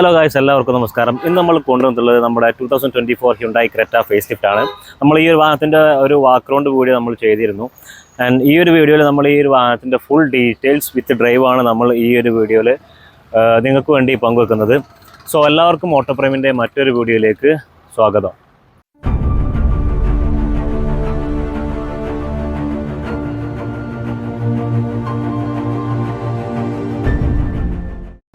Hello guys എല്ലാവർക്കും നമസ്കാരം. ഇന്ന് നമ്മൾ കൊണ്ടുവന്നിട്ടുള്ളത് നമ്മുടെ two thousand twenty four Hyundai Creta face lift ആണ്. നമ്മൾ ഈ ഒരു വാഹനത്തിന്റെ ഒരു വാക്ക്ഗ്രൗണ്ട് വീഡിയോ നമ്മൾ ചെയ്തിരുന്നു. ആൻഡ് ഈ ഒരു വീഡിയോയിൽ നമ്മൾ ഈ ഒരു വാഹനത്തിന്റെ ഫുൾ ഡീറ്റെയിൽസ് വിത്ത് ഡ്രൈവ് ആണ് നമ്മൾ ഈ ഒരു വീഡിയോയിൽ നിങ്ങൾക്ക് വേണ്ടി പങ്കുവെക്കുന്നത്. സോ എല്ലാവർക്കും ഓട്ടോപ്രേമിന്റെ മറ്റൊരു വീഡിയോയിലേക്ക് സ്വാഗതം.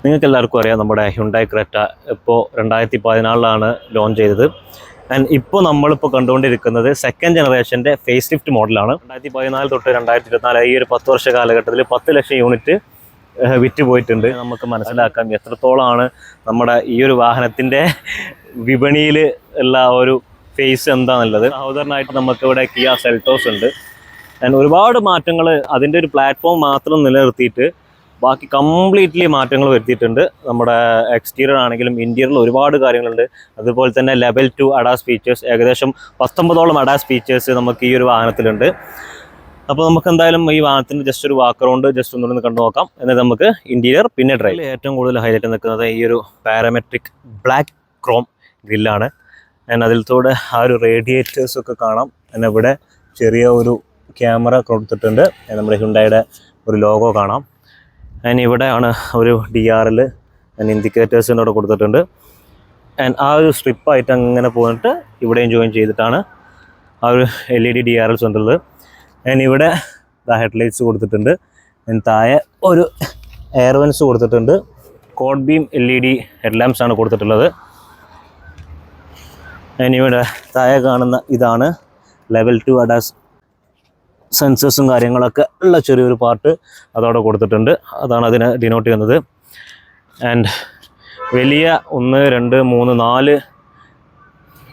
നിങ്ങൾക്ക് എല്ലാവർക്കും അറിയാം നമ്മുടെ ഹ്യുണ്ടായി ക്രെറ്റ ഇപ്പോൾ രണ്ടായിരത്തി പതിനാലിലാണ് ലോഞ്ച് ചെയ്തത്. ആൻഡ് ഇപ്പോൾ നമ്മളിപ്പോൾ കണ്ടുകൊണ്ടിരിക്കുന്നത് സെക്കൻഡ് ജനറേഷന്റെ ഫേസ് ലിഫ്റ്റ് മോഡലാണ് രണ്ടായിരത്തി പതിനാല് തൊട്ട് രണ്ടായിരത്തി ഇരുപത്തിനാല് ഈ ഒരു പത്ത് വർഷ കാലഘട്ടത്തിൽ പത്ത് ലക്ഷം യൂണിറ്റ് വിറ്റ് പോയിട്ടുണ്ട്. നമുക്ക് മനസ്സിലാക്കാം എത്രത്തോളമാണ് നമ്മുടെ ഈ ഒരു വാഹനത്തിന്റെ വിപണിയിൽ ഉള്ള ഒരു ഫേസ് എന്താണെന്നുള്ളത് സഹോദരനായിട്ട് നമുക്കിവിടെ കിയ സെൽട്ടോസ് ഉണ്ട്. ആൻഡ് ഒരുപാട് മാറ്റങ്ങൾ അതിന്റെ ഒരു പ്ലാറ്റ്ഫോം മാത്രം നിലനിർത്തിയിട്ട് ബാക്കി കംപ്ലീറ്റ്ലി മാറ്റങ്ങൾ വരുത്തിയിട്ടുണ്ട്. നമ്മുടെ എക്സ്റ്റീരിയർ ആണെങ്കിലും ഇന്റീരിയറിൽ ഒരുപാട് കാര്യങ്ങളുണ്ട്. അതുപോലെ തന്നെ ലെവൽ ടു അഡാസ് ഫീച്ചേഴ്സ് ഏകദേശം പത്തൊമ്പതോളം അഡാസ് ഫീച്ചേഴ്സ് നമുക്ക് ഈ ഒരു വാഹനത്തിലുണ്ട്. അപ്പോൾ നമുക്ക് എന്തായാലും ഈ വാഹനത്തിന്റെ ജസ്റ്റ് ഒരു വാക്ക് റൗണ്ട് ജസ്റ്റ് ഒന്നുകൂടി കണ്ടു നോക്കാം. എന്നിട്ട് നമുക്ക് ഇന്റീരിയർ പിന്നെ ഡ്രൈവ് ഏറ്റവും കൂടുതൽ ഹൈലൈറ്റ് നിൽക്കുന്നത് ഈ ഒരു പാരാമെട്രിക് ബ്ലാക്ക് ക്രോം ഗ്രില്ലാണ് ഞാൻ അതിലത്തോടെ ആ ഒരു റേഡിയേറ്റേഴ്സ് ഒക്കെ കാണാം. പിന്നെ ഇവിടെ ചെറിയ ഒരു ക്യാമറ കൊടുത്തിട്ടുണ്ട്. നമ്മുടെ ഹുണ്ടായുടെ ഒരു ലോഗോ കാണാം. ആൻഡ് ഇവിടെയാണ് ഒരു ഡി ആർ എൽ ആൻഡ് ഇൻഡിക്കേറ്റേഴ്സിന്റെ അവിടെ കൊടുത്തിട്ടുണ്ട്. ആൻഡ് ആ ഒരു സ്ട്രിപ്പായിട്ട് അങ്ങനെ പോയിട്ട് ഇവിടെയും ജോയിൻ ചെയ്തിട്ടാണ് ആ ഒരു L E D D R Ls ഉണ്ടുള്ളത് and ഇവിടെ ഹെഡ് ലൈറ്റ്സ് കൊടുത്തിട്ടുണ്ട്. ആൻഡ് താഴെ ഒരു എയർ വെൻസ് കൊടുത്തിട്ടുണ്ട്. Quad beam L E D head lamps ആണ് കൊടുത്തിട്ടുള്ളത്. ആൻഡ് ഇവിടെ താഴെ കാണുന്ന ഇതാണ് ലെവൽ ടു അഡാസ് സെൻസേഴ്സും കാര്യങ്ങളൊക്കെ ഉള്ള ചെറിയൊരു പാർട്ട് അതവിടെ കൊടുത്തിട്ടുണ്ട്. അതാണ് അതിനെ ഡിനോട്ട് ചെയ്യുന്നത്. ആൻഡ് വലിയ ഒന്ന് രണ്ട് മൂന്ന് നാല്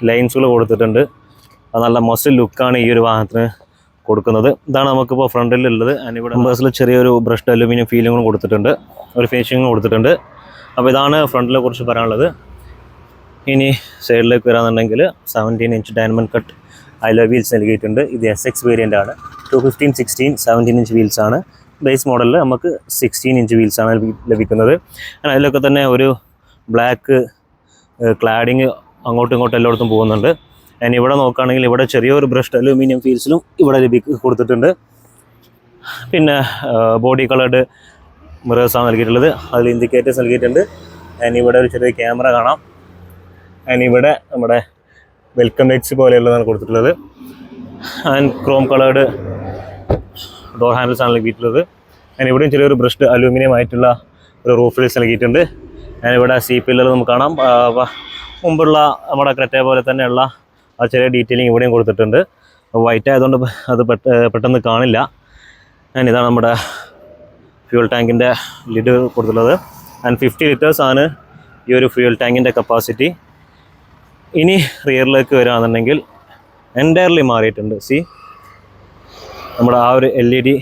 ലൈൻസുകൾ കൊടുത്തിട്ടുണ്ട്. അത് നല്ല മസിൽ ലുക്കാണ് ഈ ഒരു വാഹനത്തിന് കൊടുക്കുന്നത്. ഇതാണ് നമുക്കിപ്പോൾ ഫ്രണ്ടിലുള്ളത് ആൻഡ് ഇവിടെ ബസ്സിൽ ചെറിയൊരു ബ്രഷ്ഡ് അലുമിനിയം ഫീലിങ്ങും കൊടുത്തിട്ടുണ്ട്. ഒരു ഫിനിഷിങ്ങും കൊടുത്തിട്ടുണ്ട്. അപ്പോൾ ഇതാണ് ഫ്രണ്ടിലെ കുറിച്ച് പറയാനുള്ളത്. ഇനി സൈഡിലേക്ക് വരാമെന്നുണ്ടെങ്കിൽ seventeen inch diamond cut alloy wheels നൽകിയിട്ടുണ്ട്. ഇത് എസ് എക്സ് വേരിയന്റ് ആണ്. Two fifteen sixteen seventeen inch wheels ആണ്. ബേസ് മോഡലിൽ നമുക്ക് സിക്സ്റ്റീൻ ഇഞ്ച് വീൽസ് ആണ് ലഭിക്കുന്നത്. അതിലൊക്കെ തന്നെ ഒരു ബ്ലാക്ക് ക്ലാഡിങ് അങ്ങോട്ടും ഇങ്ങോട്ടും എല്ലായിടത്തും പോകുന്നുണ്ട്. ആൻഡ് ഇവിടെ നോക്കുകയാണെങ്കിൽ ഇവിടെ ചെറിയൊരു ബ്രഷ്ഡ് അലൂമിനിയം ഫീൽസിലും ഇവിടെ ലഭി കൊടുത്തിട്ടുണ്ട്. പിന്നെ ബോഡി കളേർഡ് മിറേഴ്സാണ് നൽകിയിട്ടുള്ളത്. അതിൽ ഇൻഡിക്കേറ്റേഴ്സ് നൽകിയിട്ടുണ്ട്. ആൻഡ് ഇവിടെ ഒരു ചെറിയ ക്യാമറ കാണാം. ആൻഡ് ഇവിടെ നമ്മുടെ വെൽക്കം ലൈറ്റ്സ് പോലെയുള്ളതാണ് കൊടുത്തിട്ടുള്ളത്. And chrome coloured door handles ആണ് നൽകിയിട്ടുള്ളത് ഞാൻ ഇവിടെയും ചെറിയൊരു ബ്രഷ്ഡ് അലൂമിനിയം ആയിട്ടുള്ള ഒരു റൂഫ് ഫിൽസ് നൽകിയിട്ടുണ്ട് ഞാൻ ഇവിടെ സി പില്ലർ നമുക്ക് കാണാം. മുമ്പുള്ള നമ്മുടെ ക്രെറ്റ പോലെ തന്നെയുള്ള ആ ചെറിയ ഡീറ്റെയിലിംഗ് ഇവിടെയും കൊടുത്തിട്ടുണ്ട്. വൈറ്റ് ആയതുകൊണ്ട് അത് പെട്ടെന്ന് കാണില്ല. ഞാൻ ഇതാണ് നമ്മുടെ ഫ്യൂൽ ടാങ്കിന്റെ ലിഡ് കൊടുത്തിട്ടുള്ളത്. ആൻഡ് ഫിഫ്റ്റി ലിറ്റേഴ്സ് ആണ് ഈ ഒരു ഫ്യൂൽ ടാങ്കിന്റെ കപ്പാസിറ്റി ഇനി റിയറിലേക്ക് വരികയാണെന്നുണ്ടെങ്കിൽ എന്റയർലി മാറിയിട്ടുണ്ട്. സി നമ്മുടെ ആ ഒരു എൽ ഇ ഡി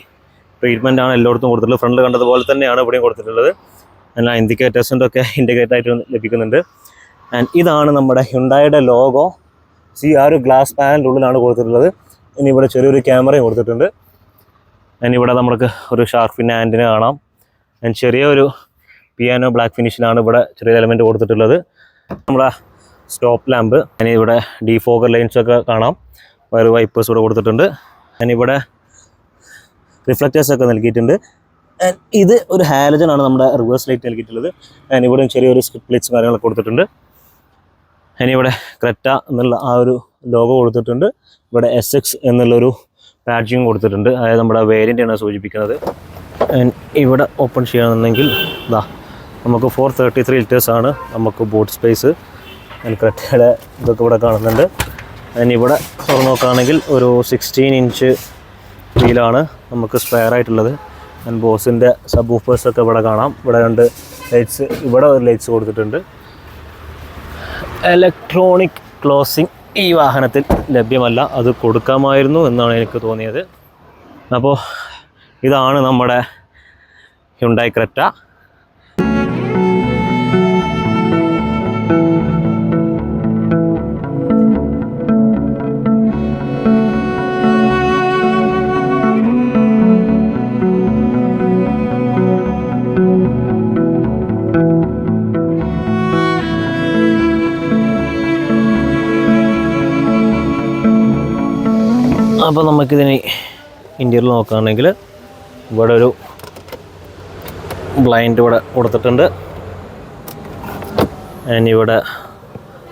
ട്രീറ്റ്മെന്റ് ആണ് എല്ലായിടത്തും കൊടുത്തിട്ടുള്ളത്. ഫ്രണ്ട് കണ്ടതുപോലെ തന്നെയാണ് ഇവിടെയും കൊടുത്തിട്ടുള്ളത്. എല്ലാ ഇൻഡിക്കേറ്റേഴ്സിന്റെ ഒക്കെ ഇൻഡിക്കേറ്റ് ആയിട്ട് ലഭിക്കുന്നുണ്ട്. ആൻഡ് ഇതാണ് നമ്മുടെ ഹ്യുണ്ടായുടെ ലോഗോ സി ആ ഒരു ഗ്ലാസ് പാനലിന്റെ ഉള്ളിലാണ് കൊടുത്തിട്ടുള്ളത്. ഇനി ഇവിടെ ചെറിയൊരു ക്യാമറയും കൊടുത്തിട്ടുണ്ട്. ആൻഡ് ഇവിടെ നമുക്ക് ഒരു ഷാർഫിന്റെ ആന്റിന കാണാം. ആൻഡ് ചെറിയൊരു പിയാനോ ബ്ലാക്ക് ഫിനിഷിലാണ് ഇവിടെ ചെറിയ എലമെന്റ് കൊടുത്തിട്ടുള്ളത്. നമ്മുടെ സ്റ്റോപ്പ് ലാമ്പ് അതിന് ഇവിടെ ഫോഗർ ലൈൻസൊക്കെ കാണാം. വയർ വൈപ്പേഴ്സ് ഇവിടെ കൊടുത്തിട്ടുണ്ട്. ഞാനിവിടെ റിഫ്ലക്റ്റേഴ്സ് ഒക്കെ നൽകിയിട്ടുണ്ട്. ഇത് ഒരു ഹാലജൻ ആണ് നമ്മുടെ റിവേഴ്സ് ലൈറ്റ് നൽകിയിട്ടുള്ളത്. ഇവിടെ ചെറിയൊരു സ്കിപ്പ് ലൈറ്റ്സ് കാര്യങ്ങളൊക്കെ കൊടുത്തിട്ടുണ്ട്. ആൻഡ് ഇവിടെ ക്രെറ്റ എന്നുള്ള ആ ഒരു ലോഗോ കൊടുത്തിട്ടുണ്ട്. ഇവിടെ എസ് എക്സ് എന്നുള്ളൊരു പാഡ്ജിങ് കൊടുത്തിട്ടുണ്ട്. അതായത് നമ്മുടെ വേരിയന്റാണ് സൂചിപ്പിക്കുന്നത്. ഇവിടെ ഓപ്പൺ ചെയ്യുകയാണെന്നുണ്ടെങ്കിൽ ഇതാ നമുക്ക് ഫോർ തേർട്ടി ത്രീ ലിറ്റേഴ്സാണ് നമുക്ക് ബോട്ട് സ്പേസ് ക്രെറ്റയുടെ ഇതൊക്കെ ഇവിടെ കാണുന്നുണ്ട്. ആൻഡ് ഇവിടെ നോക്കുകയാണെങ്കിൽ ഒരു സിക്സ്റ്റീൻ ഇഞ്ച് വീലാണ് നമുക്ക് സ്പെയർ ആയിട്ടുള്ളത്. ആൻഡ് ബോസിന്റെ സബ് ഒക്കെ ഇവിടെ കാണാം. ഇവിടെ രണ്ട് ലൈറ്റ്സ് ഇവിടെ ഒരു ലൈറ്റ്സ് കൊടുത്തിട്ടുണ്ട്. ഇലക്ട്രോണിക് ക്ലോസിംഗ് ഈ വാഹനത്തിൽ ലഭ്യമല്ല. അത് കൊടുക്കാമായിരുന്നു എന്നാണ് എനിക്ക് തോന്നിയത്. അപ്പോൾ ഇതാണ് നമ്മുടെ ഹ്യുണ്ടായി ക്രെറ്റ അപ്പോൾ നമുക്കിതിന് ഇന്റീരിയർ നോക്കുകയാണെങ്കിൽ ഇവിടെ ഒരു ബ്ലൈൻഡ് ഇവിടെ കൊടുത്തിട്ടുണ്ട്. ആൻഡ് ഇവിടെ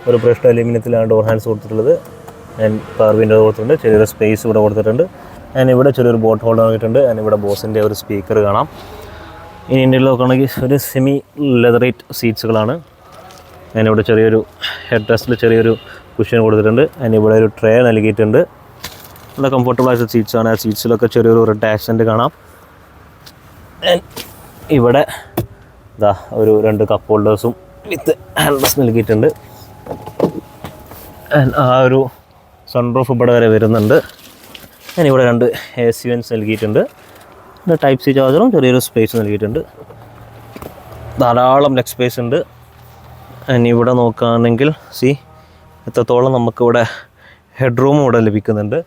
ഒരു പ്രഷ് അലൂമിനിയത്തിലാണ് ഡോർ ഹാൻഡ്സ് കൊടുത്തിട്ടുള്ളത്. ആൻഡ് പവർ വിൻഡോ കൊടുത്തിട്ടുണ്ട്. ചെറിയൊരു സ്പേസ് ഇവിടെ കൊടുത്തിട്ടുണ്ട്. ആൻഡ് ഇവിടെ ചെറിയൊരു ബോട്ട് ഹോൾഡ് വന്നിട്ടുണ്ട്. ആൻഡ് ഇവിടെ ബോസിന്റെ ഒരു സ്പീക്കർ കാണാം. ഇനി ഇന്ത്യയിൽ നോക്കുകയാണെങ്കിൽ ഒരു സെമി ലെതറേറ്റ് സീറ്റ്സുകളാണ് ഇവിടെ ചെറിയൊരു ഹെഡ് റെസ്റ്റിൽ ചെറിയൊരു കുഷൻ കൊടുത്തിട്ടുണ്ട്. ഇവിടെ ഒരു ട്രേ നൽകിയിട്ടുണ്ട്. നല്ല കംഫർട്ടബിൾ ആയിട്ടുള്ള സീറ്റ്സാണ് ആ സീറ്റ്സിലൊക്കെ ചെറിയൊരു റെഡ് കാണാം. ഇവിടെ ഇതാ ഒരു രണ്ട് കപ്പ് ഹോൾഡേഴ്സും വിത്ത് ഹാൻഡ്രസ് നൽകിയിട്ടുണ്ട്. ആ ഒരു സൺറൂഫ് ഇവിടെ വരെ വരുന്നുണ്ട്. ഞാനിവിടെ രണ്ട് എ സി വെൻസ് നൽകിയിട്ടുണ്ട്. പിന്നെ ടൈപ്പ് സി ചാർജറും ചെറിയൊരു സ്പേസ് നൽകിയിട്ടുണ്ട്. ധാരാളം ലെഗ് സ്പേസ് ഉണ്ട്. ഇനി ഇവിടെ നോക്കുകയാണെങ്കിൽ സി എത്രത്തോളം നമുക്കിവിടെ ഹെഡ് റൂമും ഇവിടെ ലഭിക്കുന്നുണ്ട്.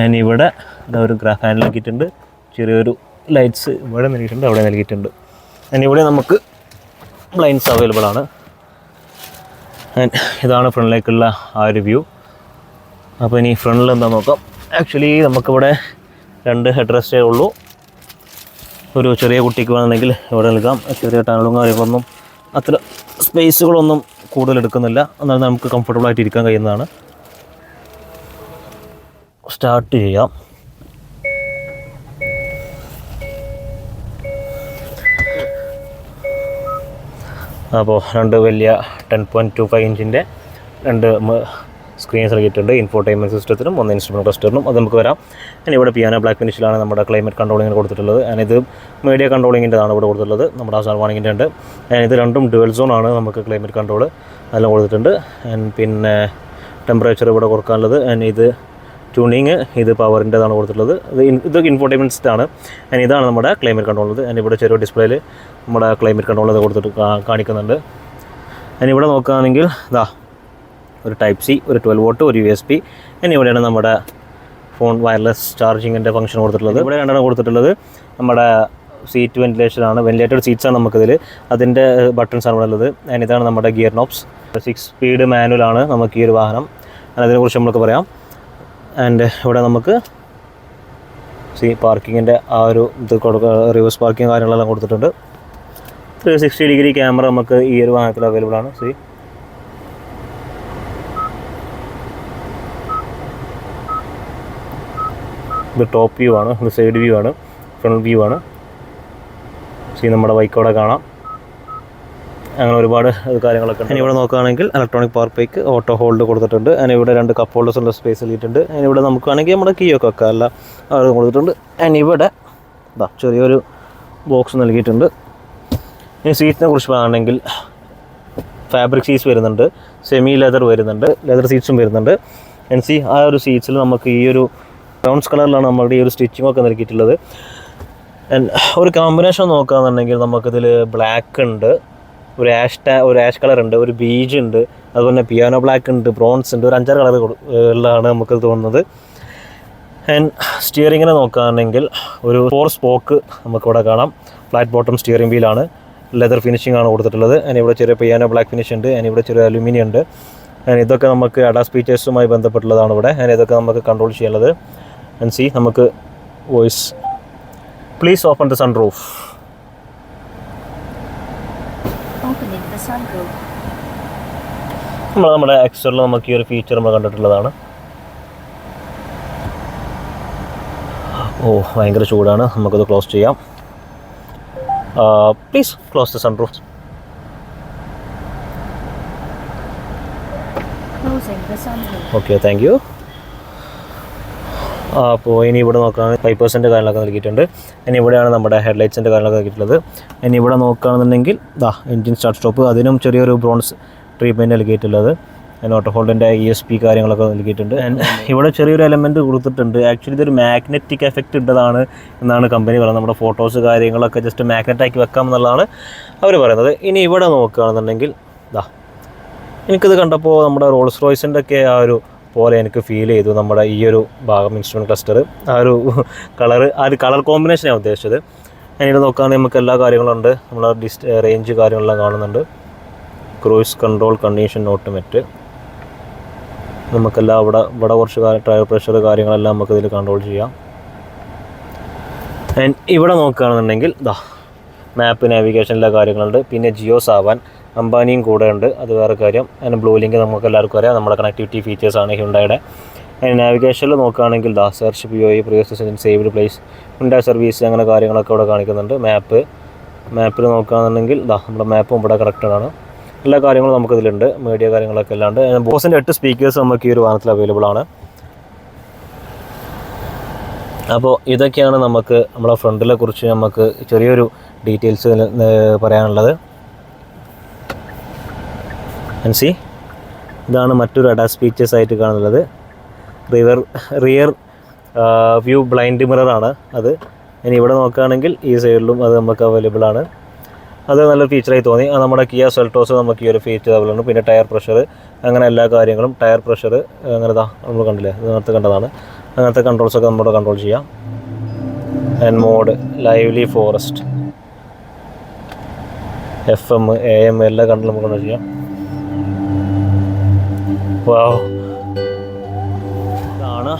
ആൻഡ് ഇവിടെ ഒരു ഗ്രാഫ് ഹാൻഡിൽ നൽകിയിട്ടുണ്ട്. ചെറിയൊരു ലൈറ്റ്സ് ഇവിടെ നൽകിയിട്ടുണ്ട് അവിടെ നൽകിയിട്ടുണ്ട്. ആൻഡ് ഇവിടെ നമുക്ക് ബ്ലൈൻഡ്സ് അവൈലബിൾ ആണ്. ആൻഡ് ഇതാണ് ഫ്രണ്ടിലേക്കുള്ള ആ ഒരു വ്യൂ അപ്പോൾ ഇനി ഫ്രണ്ടിൽ എന്താ നോക്കാം? ആക്ച്വലി നമുക്കിവിടെ രണ്ട് ഹെഡ് റെസ്റ്റേ ഉള്ളൂ. ഒരു ചെറിയ കുട്ടിക്ക് വേണമെങ്കിൽ ഇവിടെ നൽകാം. ചെറിയ ടണലും കാര്യങ്ങളൊന്നും അത്ര സ്പേസുകളൊന്നും കൂടുതൽ എടുക്കുന്നില്ല. എന്നാൽ നമുക്ക് കംഫർട്ടബിൾ ആയിട്ട് ഇരിക്കാൻ കഴിയുന്നതാണ്. സ്റ്റാർട്ട് ചെയ്യാം. അപ്പോൾ രണ്ട് വലിയ ടെൻ പോയിന്റ് ടു ഫൈവ് ഇഞ്ചിന്റെ രണ്ട് സ്ക്രീൻ നൽകിയിട്ടുണ്ട് ഇൻഫോർടൈൻമെന്റ് സിസ്റ്റത്തിനും ഒന്ന് ഇൻസ്ട്രുമെന്റ് ക്ലസ്റ്ററിനും അത് നമുക്ക് വരാം. ഇനി ഇവിടെ പിയാനോ ബ്ലാക്ക് ഫിനിഷിലാണ് നമ്മുടെ ക്ലൈമറ്റ് കൺട്രോളിങ്ങിന് കൊടുത്തിട്ടുള്ളത്. ഞാനിത് ഇത് മീഡിയ കൺട്രോളിങ്ങിന്റെതാണ് ഇവിടെ കൊടുത്തിട്ടുള്ളത്. നമ്മുടെ ആസാർ വാണിങ്ങിന്റെ ഉണ്ട്. And ഇത് രണ്ടും ഡുവൽ സോൺ ആണ് നമുക്ക് ക്ലൈമറ്റ് കൺട്രോൾ അതെല്ലാം കൊടുത്തിട്ടുണ്ട്. ആൻഡ് പിന്നെ ടെമ്പറേച്ചർ ഇവിടെ കൊടുക്കാനുള്ളത്. ആൻഡ് ഇത് ട്യൂണിങ് ഇത് പവറിന്റെതാണ് കൊടുത്തിട്ടുള്ളത്. ഇത് ഇത് ഇൻഫോർടൈൻമെന്റ് ആണ് ആൻഡ് ഇതാണ് നമ്മുടെ ക്ലൈമറ്റ് കൺട്രോൾ ആൻഡ് ഇവിടെ ചെറിയ ഡിസ്പ്ലേയിൽ നമ്മുടെ ക്ലൈമറ്റ് കൺട്രോൾ ഇത് കൊടുത്തിട്ട് കാണിക്കുന്നുണ്ട്. ആൻഡ് ഇവിടെ നോക്കുകയാണെങ്കിൽ ഇതാ ഒരു ടൈപ്പ് സി ഒരു ട്വൽവ് വോട്ട് ഒരു യു എസ് പി എന്നിവിടെയാണ് നമ്മുടെ ഫോൺ വയർലെസ് ചാർജിങ്ങിന്റെ ഫംഗ്ഷൻ കൊടുത്തിട്ടുള്ളത്. ഇവിടെ രണ്ടാണ് കൊടുത്തിട്ടുള്ളത് നമ്മുടെ സീറ്റ് വെന്റിലേഷനാണ് വെന്റിലേറ്റഡ് സീറ്റ്സാണ് നമുക്കിതിൽ അതിന്റെ ബട്ടൺസ് ആണ് ഇവിടെ ഉള്ളത്. ആൻഡ് ഇതാണ് നമ്മുടെ ഗിയർ നോബ്സ് സിക്സ് സ്പീഡ് മാനുവലാണ് നമുക്ക് ഈ ഒരു വാഹനം. അതിനെക്കുറിച്ച് നമുക്ക് പറയാം. ആൻഡ് ഇവിടെ നമുക്ക് സി പാർക്കിങ്ങിന്റെ ആ ഒരു ഇത് കൊടുക്ക റിവേഴ്സ് പാർക്കിങ് കാര്യങ്ങളെല്ലാം കൊടുത്തിട്ടുണ്ട്. ത്രീ സിക്സ്റ്റി ഡിഗ്രി ക്യാമറ നമുക്ക് ഈ ഒരു വാഹനത്തിൽ അവൈലബിൾ ആണ്. സി ഇത് ടോപ്പ് വ്യൂ ആണ്. ഇത് സൈഡ് വ്യൂ ആണ്. ഫ്രണ്ട് വ്യൂ ആണ്. സി നമ്മുടെ ബൈക്കോടെ കാണാം. അങ്ങനെ ഒരുപാട് കാര്യങ്ങളൊക്കെ ഉണ്ട്. ഇവിടെ നോക്കുകയാണെങ്കിൽ electronic power park auto hold കൊടുത്തിട്ടുണ്ട്. അതിന് ഇവിടെ രണ്ട് കപ്പ് ഹോൾഡേഴ്സ് ഉള്ള സ്പേസ് നൽകിയിട്ടുണ്ട് അതിന് ഇവിടെ നമുക്കാണെങ്കിൽ നമ്മുടെ കീ ഒക്കെ വെക്കാം. എല്ലാം അവിടെ കൊടുത്തിട്ടുണ്ട്. അതിന് ഇവിടെ ഇതാ ചെറിയൊരു ബോക്സ് നൽകിയിട്ടുണ്ട്. ഇനി സീറ്റിനെ കുറിച്ച് പറയുകയാണെങ്കിൽ ഫാബ്രിക് സീറ്റ്സ് വരുന്നുണ്ട്. സെമി ലെതർ വരുന്നുണ്ട്. ലെതർ സീറ്റ്സും വരുന്നുണ്ട്. എൻ സി ആ ഒരു സീറ്റ്സിൽ നമുക്ക് ഈ ഒരു ബ്രൗൺസ് കളറിലാണ് നമ്മുടെ ഈ ഒരു സ്റ്റിച്ചിങ് ഒക്കെ നൽകിയിട്ടുള്ളത്. ഒരു കോമ്പിനേഷൻ നോക്കുകയാണെന്നുണ്ടെങ്കിൽ നമുക്കിതിൽ ബ്ലാക്ക് ഉണ്ട്. ഒരു ആഷ് ഒരു ആഷ് കളർ ഉണ്ട് ഒരു ബീജ് ഉണ്ട് അതുപോലെ തന്നെ പിയാനോ ബ്ലാക്ക് ഉണ്ട് ബ്രോൺസ് ഉണ്ട് ഒരു അഞ്ചാറ് കളർ ഉള്ളതാണ് നമുക്ക് തോന്നുന്നത്. ആൻഡ് സ്റ്റിയറിങ്ങിനെ നോക്കുകയാണെങ്കിൽ ഒരു ഫോർ സ്പോക്ക് നമുക്കിവിടെ കാണാം. ഫ്ലാറ്റ് ബോട്ടം സ്റ്റിയറിംഗ് വീലാണ് ലെതർ ഫിനിഷിംഗ് ആണ് കൊടുത്തിട്ടുള്ളത്. അതിന് ഇവിടെ ചെറിയ പിയാനോ ബ്ലാക്ക് ഫിനിഷ് ഉണ്ട്. അതിന് ഇവിടെ ചെറിയ അലുമിനിയം ഉണ്ട്. ആൻഡ് ഇതൊക്കെ നമുക്ക് അഡാസ് ഫീച്ചേഴ്സുമായി ബന്ധപ്പെട്ടുള്ളതാണ് ഇവിടെ. ആൻഡ് ഇതൊക്കെ നമുക്ക് കൺട്രോൾ ചെയ്യുന്നത് ആൻഡ് സി നമുക്ക് voice please open the sunroof നമ്മൾ നമ്മുടെ എക്സ്റ്ററിൽ നമുക്ക് ഈ ഒരു ഫീച്ചർ നമ്മൾ കണ്ടിട്ടുള്ളതാണ്. ഓ ഭയങ്കര ചൂടാണ്. നമുക്കത് ക്ലോസ് ചെയ്യാം. Please close the sunroof. Okay thank you അപ്പോൾ ഇനി ഇവിടെ നോക്കുകയാണെങ്കിൽ പൈപ്പേഴ്സിന്റെ കാര്യങ്ങളൊക്കെ നൽകിയിട്ടുണ്ട്. ഇനി ഇവിടെയാണ് നമ്മുടെ ഹെഡ് ഹെഡ്ലൈറ്റ്സിന്റെ കാര്യങ്ങളൊക്കെ നൽകിയിട്ടുള്ളത്. ഇനി ഇവിടെ നോക്കുകയാണെന്നുണ്ടെങ്കിൽ ദാ എൻജിൻ സ്റ്റാർട്ട് സ്റ്റോപ്പ് അതിനും ചെറിയൊരു ബ്രോൺസ് ട്രീറ്റ്മെന്റ് നൽകിയിട്ടുള്ളത്. ഓട്ടോ ഹോൾഡിന്റെ ഇ എസ് പി കാര്യങ്ങളൊക്കെ നൽകിയിട്ടുണ്ട്. ഇവിടെ ചെറിയൊരു എലമെന്റ് കൊടുത്തിട്ടുണ്ട്. ആക്ച്വലി ഇതൊരു മാഗ്നറ്റിക് എഫക്റ്റ് ഉണ്ടതാണ് എന്നാണ് കമ്പനി പറയുന്നത്. നമ്മുടെ ഫോട്ടോസ് കാര്യങ്ങളൊക്കെ ജസ്റ്റ് മാഗ്നറ്റാക്കി വെക്കാം എന്നുള്ളതാണ് അവർ പറയുന്നത്. ഇനി ഇവിടെ നോക്കുകയാണെന്നുണ്ടെങ്കിൽ ഇതാ എനിക്കിത് കണ്ടപ്പോൾ നമ്മുടെ റോൾസ് റോയ്സിന്റെ ഒക്കെ ആ ഒരു പോലെ എനിക്ക് ഫീൽ ചെയ്തു. നമ്മുടെ ഈ ഒരു ഭാഗം ഇൻസ്ട്രുമെന്റ് ക്ലസ്റ്റർ ആ ഒരു കളർ ആ ഒരു കളർ കോമ്പിനേഷനാണ് ഉദ്ദേശിച്ചത്. അതിന് നോക്കുകയാണെങ്കിൽ നമുക്ക് എല്ലാ കാര്യങ്ങളും ഉണ്ട്. നമ്മളെ ഡിസ് റേഞ്ച് കാര്യങ്ങളെല്ലാം കാണുന്നുണ്ട്. ക്രൂയിസ് കൺട്രോൾ കണ്ടീഷൻ ഓട്ടോമെറ്റ് നമുക്കെല്ലാം ഇവിടെ ഇവിടെ കുറച്ച് ടയർ പ്രഷർ കാര്യങ്ങളെല്ലാം നമുക്കിതിൽ കൺട്രോൾ ചെയ്യാം. ആൻഡ് ഇവിടെ നോക്കുകയാണെന്നുണ്ടെങ്കിൽ ദാ മാപ്പ് നാവിഗേഷൻ എല്ലാ കാര്യങ്ങളുണ്ട്. പിന്നെ ജിയോ സാവാൻ അംബാനിയും കൂടെ ഉണ്ട്. അത് വേറെ കാര്യം. അതിന് ബ്ലൂ ലിങ്ക് നമുക്ക് എല്ലാവർക്കും അറിയാം. നമ്മുടെ കണക്ടിവിറ്റി ഫീച്ചേഴ്സാണ് ഹ്യുണ്ടായുടെ. ആൻഡ് നാവിഗേഷനിൽ നോക്കുകയാണെങ്കിൽ ദാ search P O I previous saved place Hyundai service അങ്ങനെ കാര്യങ്ങളൊക്കെ ഇവിടെ കാണിക്കുന്നുണ്ട്. മാപ്പ് മാപ്പിൽ നോക്കുകയാണെന്നുണ്ടെങ്കിൽ ദാ നമ്മുടെ മാപ്പും ഇവിടെ കറക്റ്റഡ് ആണ്. എല്ലാ കാര്യങ്ങളും നമുക്കിതിലുണ്ട്. മീഡിയ കാര്യങ്ങളൊക്കെ അല്ലാണ്ട് ബോസിന്റെ എട്ട് സ്പീക്കേഴ്സ് നമുക്ക് ഈ ഒരു വാഹനത്തിൽ അവൈലബിൾ ആണ്. അപ്പോൾ ഇതൊക്കെയാണ് നമുക്ക് നമ്മളെ ഫ്രണ്ടിലെ കുറിച്ച് നമുക്ക് ചെറിയൊരു ഡീറ്റെയിൽസ് പറയാനുള്ളത്. സി ഇതാണ് മറ്റൊരു അഡാസ് ഫീച്ചേഴ്സ് ആയിട്ട് കാണുന്നത്. റിവർ റിയർ വ്യൂ ബ്ലൈൻഡ് മിററാണ് അത്. ഇനി ഇവിടെ നോക്കുകയാണെങ്കിൽ ഈ സൈഡിലും അത് നമുക്ക് അവൈലബിൾ ആണ്. അത് നല്ലൊരു ഫീച്ചറായി തോന്നി. നമ്മുടെ കിയ സെൽട്ടോസ് നമുക്ക് ഈ ഒരു ഫീച്ചർ അവൈലബിൾ പിന്നെ ടയർ പ്രഷർ അങ്ങനെ എല്ലാ കാര്യങ്ങളും ടയർ പ്രഷർ അങ്ങനെ ഇതാ നമ്മൾ കണ്ടില്ലേ നേരത്തെ കണ്ടതാണ്. അങ്ങനത്തെ കൺട്രോൾസൊക്കെ നമ്മുടെ കൺട്രോൾ ചെയ്യാം. And mode lively forest F M A M എല്ലാ കണ്ടും നമുക്ക് കൺട്രോൾ ചെയ്യാം. വാവ് ഇതാണ്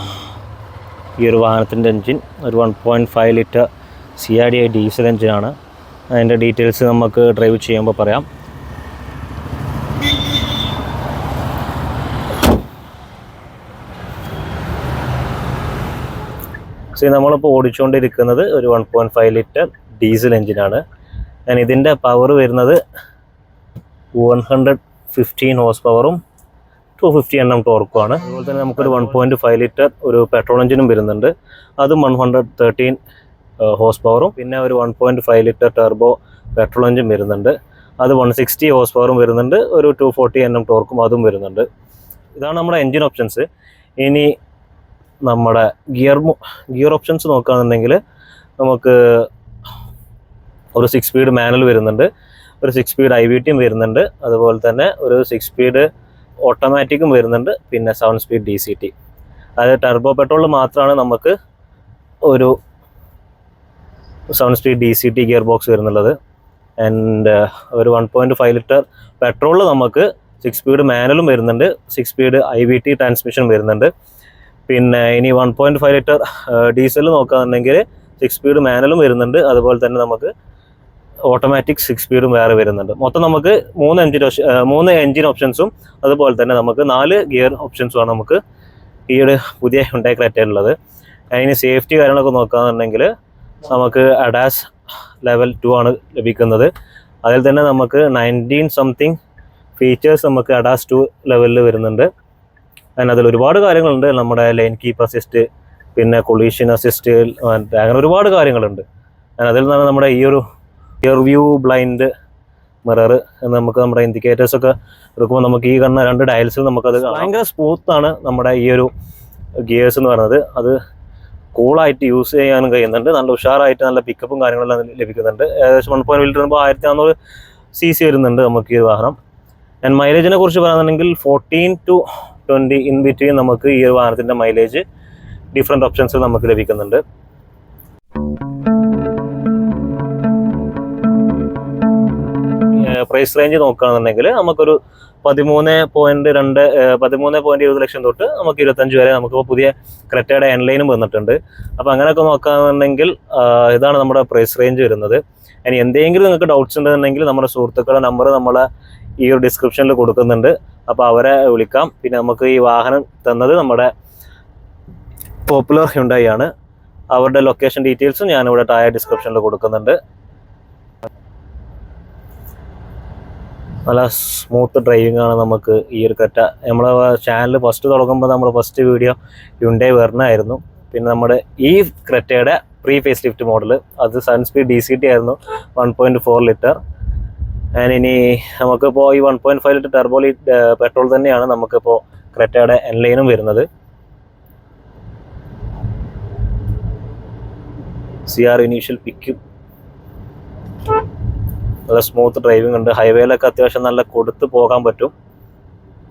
ഈ ഒരു വാഹനത്തിന്റെ എൻജിൻ ഒരു one point five litre C R D I diesel എൻജിനാണ് അതിന്റെ ഡീറ്റെയിൽസ് നമുക്ക് ഡ്രൈവ് ചെയ്യുമ്പോൾ പറയാം. സോ നമ്മളിപ്പോൾ ഓടിച്ചുകൊണ്ടിരിക്കുന്നത് ഒരു one point five litre diesel എൻജിനാണ് ഞാൻ ഇതിന്റെ പവർ വരുന്നത് വൺ ഹൺഡ്രഡ് ഫിഫ്റ്റീൻ ഹോഴ്സ് പവറും ടു ഫിഫ്റ്റി എണ്ണം ടോർക്കുമാണ് അതുപോലെ തന്നെ നമുക്കൊരു വൺ പോയിന്റ് ഫൈവ് ലിറ്റർ ഒരു പെട്രോൾ എഞ്ചിനും വരുന്നുണ്ട്. അതും വൺ ഹൺഡ്രഡ് തേർട്ടീൻ ഹോഴ്സ് പവറും പിന്നെ ഒരു one point five litre turbo petrol എഞ്ചും വരുന്നുണ്ട്. അത് വൺ സിക്സ്റ്റി ഹോഴ്സ് പവറും വരുന്നുണ്ട്. ഒരു ടു ഫോർട്ടി എൻ എം ടോർക്കും അതും വരുന്നുണ്ട്. ഇതാണ് നമ്മുടെ എൻജിൻ ഓപ്ഷൻസ് ഇനി നമ്മുടെ ഗിയർ ഗിയർ ഓപ്ഷൻസ് നോക്കുകയാണെന്നുണ്ടെങ്കിൽ നമുക്ക് ഒരു സിക്സ് സ്പീഡ് മാനുവൽ വരുന്നുണ്ട്. ഒരു സിക്സ് സ്പീഡ് ഐ വി ടിയും വരുന്നുണ്ട്. അതുപോലെ തന്നെ ഒരു സിക്സ് സ്പീഡ് ഓട്ടോമാറ്റിക്കും വരുന്നുണ്ട്. പിന്നെ seven speed D C T അതായത് ടർബോ പെട്രോളിൽ മാത്രമാണ് നമുക്ക് ഒരു seven speed D C T gear box വരുന്നുള്ളത് and ഒരു വൺ പോയിന്റ് ഫൈവ് ലിറ്റർ പെട്രോളിൽ നമുക്ക് സിക്സ് സ്പീഡ് മാനുവലും വരുന്നുണ്ട്. Six speed I V T transmission വരുന്നുണ്ട്. പിന്നെ ഇനി one point five litre diesel നോക്കുകയാണെന്നുണ്ടെങ്കിൽ സിക്സ് സ്പീഡ് മാനുവലും വരുന്നുണ്ട്. അതുപോലെ തന്നെ നമുക്ക് ഓട്ടോമാറ്റിക് സിക്സ് സ്പീഡും വേറെ വരുന്നുണ്ട്. മൊത്തം നമുക്ക് മൂന്ന് എഞ്ചിൻ മൂന്ന് എഞ്ചിൻ ഓപ്ഷൻസും അതുപോലെ തന്നെ നമുക്ക് നാല് ഗിയർ ഓപ്ഷൻസുമാണ് നമുക്ക് ഈ ഒരു പുതിയ ഹുണ്ടായി ഉള്ളത്. അതിന് സേഫ്റ്റി കാര്യങ്ങളൊക്കെ നോക്കുകയാണെന്നുണ്ടെങ്കിൽ നമുക്ക് അഡാസ് ലെവൽ ടു ആണ് ലഭിക്കുന്നത്. അതിൽ തന്നെ നമുക്ക് നയന്റീൻ സംതിങ് ഫീച്ചേഴ്സ് നമുക്ക് അഡാസ് ടു ലെവലിൽ വരുന്നുണ്ട്. അതിന് അതിൽ ഒരുപാട് കാര്യങ്ങളുണ്ട്. നമ്മുടെ ലൈൻ കീപ്പ് അസിസ്റ്റ് പിന്നെ കൊളീഷൻ അസിസ്റ്റ് അങ്ങനെ ഒരുപാട് കാര്യങ്ങളുണ്ട്. അതിൽ നിന്നാണ് നമ്മുടെ ഈ ഒരു ഇയർ വ്യൂ ബ്ലൈൻഡ് മിറർ നമുക്ക് നമ്മുടെ ഇൻഡിക്കേറ്റേഴ്സ് ഒക്കെ എടുക്കുമ്പോൾ നമുക്ക് ഈ കാണുന്ന രണ്ട് ഡയൽസിൽ നമുക്കത്. ഭയങ്കര സ്മൂത്താണ് നമ്മുടെ ഈ ഒരു ഗിയേഴ്സ് എന്ന് പറയുന്നത്. അത് കൂളായിട്ട് യൂസ് ചെയ്യാനും കഴിയുന്നുണ്ട്. നല്ല ഉഷാറായിട്ട് നല്ല പിക്കപ്പും കാര്യങ്ങളെല്ലാം ലഭിക്കുന്നുണ്ട്. ഏകദേശം വൺ പോയിന്റ് ലിറ്റർ ആയിരത്തി നാനൂറ് സി സി വരുന്നുണ്ട് നമുക്ക് ഈ വാഹനം. ഞാൻ മൈലേജിനെ കുറിച്ച് പറയുന്നുണ്ടെങ്കിൽ fourteen to twenty in between നമുക്ക് ഈ ഒരു വാഹനത്തിന്റെ മൈലേജ് ഡിഫറെന്റ് ഓപ്ഷൻസ് നമുക്ക് ലഭിക്കുന്നുണ്ട്. പ്രൈസ് റേഞ്ച് നോക്കുകയാണെന്നുണ്ടെങ്കിൽ നമുക്കൊരു പതിമൂന്ന് പോയിന്റ് രണ്ട് പതിമൂന്ന് പോയിന്റ് ഇരുപത് ലക്ഷം തൊട്ട് നമുക്ക് ഇരുപത്തഞ്ച് വരെ നമുക്ക് പുതിയ ക്രെറ്റയുടെ എൻലൈനും വന്നിട്ടുണ്ട്. അപ്പോൾ അങ്ങനെയൊക്കെ നോക്കുകയാണെന്നുണ്ടെങ്കിൽ ഇതാണ് നമ്മുടെ പ്രൈസ് റേഞ്ച് വരുന്നത്. ഇനി എന്തെങ്കിലും നിങ്ങൾക്ക് ഡൗട്ട്സ് ഉണ്ടെന്നുണ്ടെങ്കിൽ നമ്മുടെ സുഹൃത്തുക്കളുടെ നമ്പർ നമ്മൾ ഈ ഒരു ഡിസ്ക്രിപ്ഷനിൽ കൊടുക്കുന്നുണ്ട്. അപ്പോൾ അവരെ വിളിക്കാം. പിന്നെ നമുക്ക് ഈ വാഹനം തന്നത് നമ്മുടെ പോപ്പുലർ ഹ്യുണ്ടായി ആണ്. അവരുടെ ലൊക്കേഷൻ ഡീറ്റെയിൽസും ഞാനിവിടെ താഴെ ഡിസ്ക്രിപ്ഷനിൽ കൊടുക്കുന്നുണ്ട്. നല്ല സ്മൂത്ത് ഡ്രൈവിംഗ് ആണ് നമുക്ക് ഈ ഒരു കറ്റ. നമ്മളെ ചാനൽ ഫസ്റ്റ് തുടങ്ങുമ്പോൾ നമ്മൾ ഫസ്റ്റ് വീഡിയോ യുണ്ടേ വെർണായിരുന്നു പിന്നെ നമ്മുടെ ഈ ക്രെറ്റയുടെ പ്രീ ഫേസ് ലിഫ്റ്റ് മോഡൽ അത് സൺസ്പീഡ് സ്പീഡ് ഡി സി ടി ആയിരുന്നു one point four litre and ഇനി നമുക്കിപ്പോൾ ഈ one point five litre turbo petrol തന്നെയാണ് നമുക്കിപ്പോൾ ക്രെറ്റയുടെ എൻലൈനും വരുന്നത്. സി ആർ ഇനീഷ്യൽ പിക്കും നല്ല സ്മൂത്ത് ഡ്രൈവിംഗ് ഉണ്ട്. ഹൈവേയിലൊക്കെ അത്യാവശ്യം നല്ല കൊടുത്ത് പോകാൻ പറ്റും.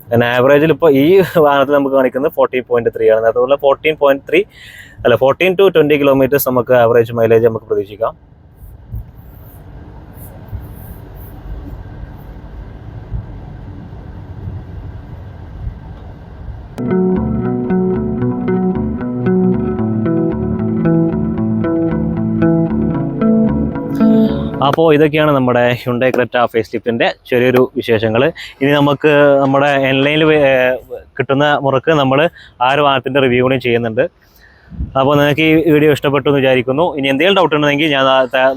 പിന്നെ ആവറേജിൽ ഇപ്പോൾ ഈ വാഹനത്തിൽ നമുക്ക് കാണിക്കുന്നത് ഫോർട്ടീൻ പോയിന്റ് ത്രീ ആണ്. അതുപോലെ ഫോർട്ടീൻ പോയിന്റ് ത്രീ അല്ല ഫോർട്ടീൻ ടു ട്വന്റി കിലോമീറ്റേഴ്സ് നമുക്ക് ആവറേജ് മൈലേജ് നമുക്ക് പ്രതീക്ഷിക്കാം. അപ്പോൾ ഇതൊക്കെയാണ് നമ്മുടെ ഹ്യുണ്ടായി ക്രെറ്റ ഫേസ് ലിഫ്റ്റിന്റെ ചെറിയൊരു വിശേഷങ്ങൾ ഇനി നമുക്ക് നമ്മുടെ എൻലൈനിൽ കിട്ടുന്ന മുറക്ക് നമ്മൾ ആ ഒരു വാഹനത്തിന്റെ റിവ്യൂ കൂടി ചെയ്യുന്നുണ്ട്. അപ്പോൾ നിങ്ങൾക്ക് ഈ വീഡിയോ ഇഷ്ടപ്പെട്ടു എന്ന് വിചാരിക്കുന്നു. ഇനി എന്തെങ്കിലും ഡൗട്ട് ഉണ്ടെങ്കിൽ ഞാൻ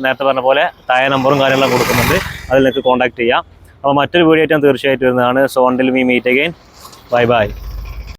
നേരത്തെ പറഞ്ഞ പോലെ താഴെ നമ്പറും കാര്യങ്ങളും കൊടുക്കുന്നുണ്ട്. അതിൽ നിങ്ങൾക്ക് കോൺടാക്ട് ചെയ്യാം. അപ്പോൾ മറ്റൊരു വീഡിയോ ആയിട്ട് ഞാൻ തീർച്ചയായിട്ടും വരുന്നതാണ്. So until me meet again bye bye